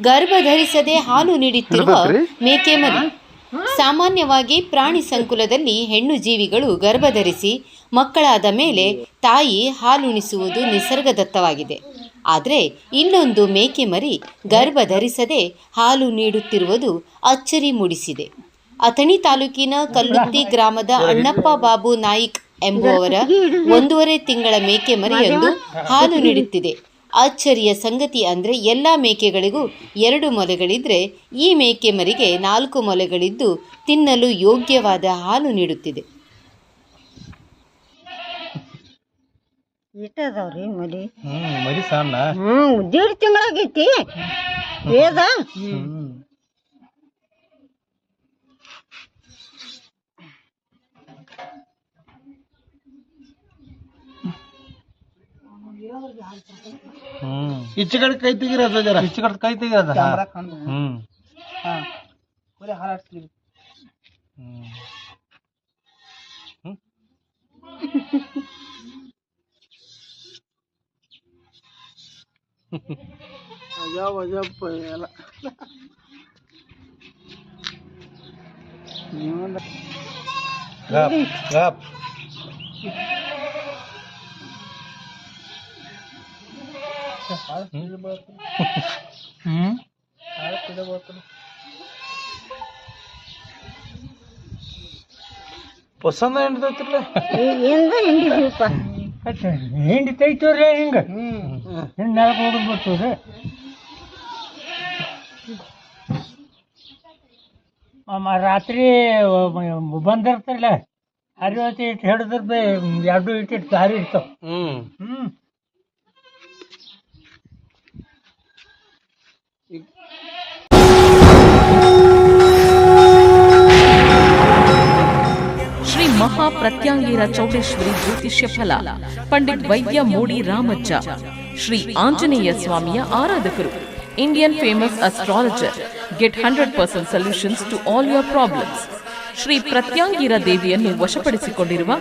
ಗರ್ಭಧರಿಸದೆ ಹಾಲು ನೀಡುತ್ತಿರುವ ಮೇಕೆ ಮರಿ. ಸಾಮಾನ್ಯವಾಗಿ ಪ್ರಾಣಿ ಸಂಕುಲದಲ್ಲಿ ಹೆಣ್ಣು ಜೀವಿಗಳು ಗರ್ಭಧರಿಸಿ ಮಕ್ಕಳಾದ ಮೇಲೆ ತಾಯಿ ಹಾಲುಣಿಸುವುದು ನಿಸರ್ಗದತ್ತವಾಗಿದೆ. ಆದರೆ ಇನ್ನೊಂದು ಮೇಕೆ ಮರಿ ಗರ್ಭಧರಿಸದೆ ಹಾಲು ನೀಡುತ್ತಿರುವುದು ಅಚ್ಚರಿ ಮೂಡಿಸಿದೆ. ಅಥಣಿ ತಾಲೂಕಿನ ಕಲ್ಲುತ್ತಿ ಗ್ರಾಮದ ಅಣ್ಣಪ್ಪ ಬಾಬು ನಾಯಿಕ್ ಎಂಬುವವರ ಒಂದೂವರೆ ತಿಂಗಳ ಮೇಕೆ ಮರಿಯೊಂದು ಹಾಲು ನೀಡುತ್ತಿದೆ. ಅಚ್ಚರಿಯ ಸಂಗತಿ ಅಂದರೆ ಎಲ್ಲ ಮೇಕೆಗಳಿಗೂ ಎರಡು ಮೊಲೆಗಳಿದ್ರೆ ಈ ಮೇಕೆ ಮರಿಗೆ ನಾಲ್ಕು ಮೊಲೆಗಳಿದ್ದು ತಿನ್ನಲು ಯೋಗ್ಯವಾದ ಹಾಲು ನೀಡುತ್ತಿದೆ. ಇಟ್ಟದವ್ರಿ ಮರಿ? ಹ್ಮ್ ಮರಿ ಸಣ್ಣ. ಹ್ಮ್ ದೇಡ್ ತಿಂಗಳಾಗೈತಿ. ಹ್ಮ್. हिच्याकडे काहीतरी राहतं जरा. हिच्याकडे काहीतरी राहतं हा. खान हम्म. हा. बोले हालात अजा पहिला ಹ್ಮ್ ಪಸಂದ ಹಿಡ್ದೈತಿರ್ಲ ಎಂದ ಹಿಂಡಿದೀವಪ್ಪ ಹಿಂಡಿ ತೆಗಿತೀವ್ರಿ ಹಿಂಗ ಹಿಂಗ್ ನೆಲಕ್ಕೆ ಹೋಗೋದು ಬರ್ತೀವ್ರಿ ಅಮ್ಮ ರಾತ್ರಿ ಬಂದಿರ್ತಾರಲ್ಲ ಹರಿವತ್ತಿ ಇಟ್ಟು ಹಿಡಿದ್ರ ಬೇ ಎರಡು ಇಟ್ಟಿಟ್ಟು ದಾರಿ ಇರ್ತಾವ ಹ್ಮ್ ಪ್ರತ್ಯಾಂಗಿರ ಚೌಡೇಶ್ವರಿ ಜ್ಯೋತಿಷ್ಯ ಫಲ. ಪಂಡಿತ್ ವೈದ್ಯ ಮೋಡಿ ರಾಮಜ್ಜ ಶ್ರೀ ಆಂಜನೇಯ ಸ್ವಾಮಿಯ ಆರಾಧಕರು. Indian famous astrologer get hundred percent solutions to all your problems Shri Pratyangira ದೇವಿಯನ್ನು ವಶಪಡಿಸಿಕೊಂಡಿರುವ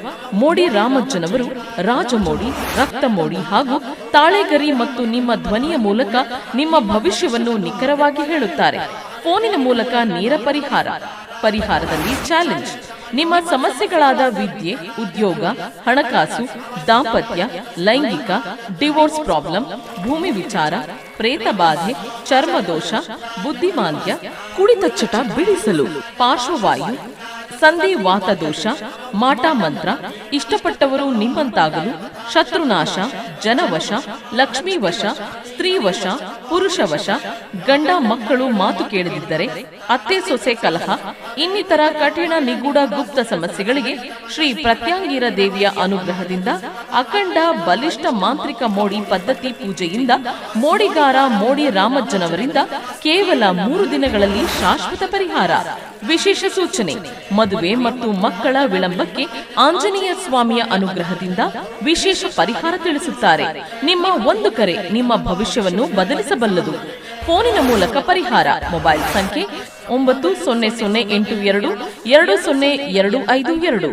ಮೋಡಿ ರಾಮಜ್ಜನವರು ರಾಜಮೋಡಿ ರಕ್ತ ಮೋಡಿ ಹಾಗೂ ತಾಳೆಗರಿ ಮತ್ತು ನಿಮ್ಮ ಧ್ವನಿಯ ಮೂಲಕ ನಿಮ್ಮ ಭವಿಷ್ಯವನ್ನು ನಿಖರವಾಗಿ ಹೇಳುತ್ತಾರೆ. ಫೋನಿನ ಮೂಲಕ ನೇರ ಪರಿಹಾರ. ಪರಿಹಾರದಲ್ಲಿ ಚಾಲೆಂಜ್ ನಿಮ್ಮ ಸಮಸ್ಯೆಗಳಾದ ವಿದ್ಯೆ, ಉದ್ಯೋಗ, ಹಣಕಾಸು, ದಾಂಪತ್ಯ, ಲೈಂಗಿಕ, ಡಿವೋರ್ಸ್ ಪ್ರಾಬ್ಲಮ್, ಭೂಮಿ ವಿಚಾರ, ಪ್ರೇತ ಬಾಧೆ ಚರ್ಮದೋಷ ಬುದ್ಧಿಮಾಂದ್ಯ, ಕುಡಿತ ಚಟ ಬಿಡಿಸಲು, ಪಾರ್ಶ್ವವಾಯು, ಸಂಧಿ ವಾತದೋಷ ಮಾಟ ಮಂತ್ರ, ಇಷ್ಟಪಟ್ಟವರು ನಿಮ್ಮಂತಾಗಲು, ಶತ್ರುನಾಶ, ಜನವಶ ಲಕ್ಷ್ಮೀ ವಶ ಸ್ತ್ರೀ ವಶ ಪುರುಷ ವಶ, ಗಂಡ ಮಕ್ಕಳು ಮಾತು ಕೇಳದಿದ್ದರೆ, ಅತ್ತೆ ಸೊಸೆ ಕಲಹ, ಇನ್ನಿತರ ಕಠಿಣ ನಿಗೂಢ ಗುಪ್ತ ಸಮಸ್ಯೆಗಳಿಗೆ ಶ್ರೀ ಪ್ರತ್ಯಾಂಗಿರ ದೇವಿಯ ಅನುಗ್ರಹದಿಂದ ಅಖಂಡ ಬಲಿಷ್ಠ ಮಾಂತ್ರಿಕ ಮೋಡಿ ಪದ್ಧತಿ ಪೂಜೆಯಿಂದ ಮೋಡಿಗಾರ ಮೋಡಿ ರಾಮಜ್ಜನವರಿಂದ ಕೇವಲ ಮೂರು ದಿನಗಳಲ್ಲಿ ಶಾಶ್ವತ ಪರಿಹಾರ. ವಿಶೇಷ ಸೂಚನೆ. ಮದುವೆ ಮತ್ತು ಮಕ್ಕಳ ವಿಳಂಬಕ್ಕೆ ಆಂಜನೇಯ ಸ್ವಾಮಿಯ ಅನುಗ್ರಹದಿಂದ ವಿಶೇಷ ಪರಿಹಾರ ತಿಳಿಸುತ್ತಾರೆ. ನಿಮ್ಮ ಒಂದು ಕರೆ ನಿಮ್ಮ ಭವಿಷ್ಯವನ್ನು ಬದಲಿಸಬಲ್ಲದು. ಫೋನಿನ ಮೂಲಕ ಪರಿಹಾರ. ಮೊಬೈಲ್ ಸಂಖ್ಯೆ ಒಂಬತ್ತು ಸೊನ್ನೆ ಸೊನ್ನೆ ಎಂಟು ಎರಡು ಎರಡು ಸೊನ್ನೆ ಎರಡು ಐದು ಎರಡು.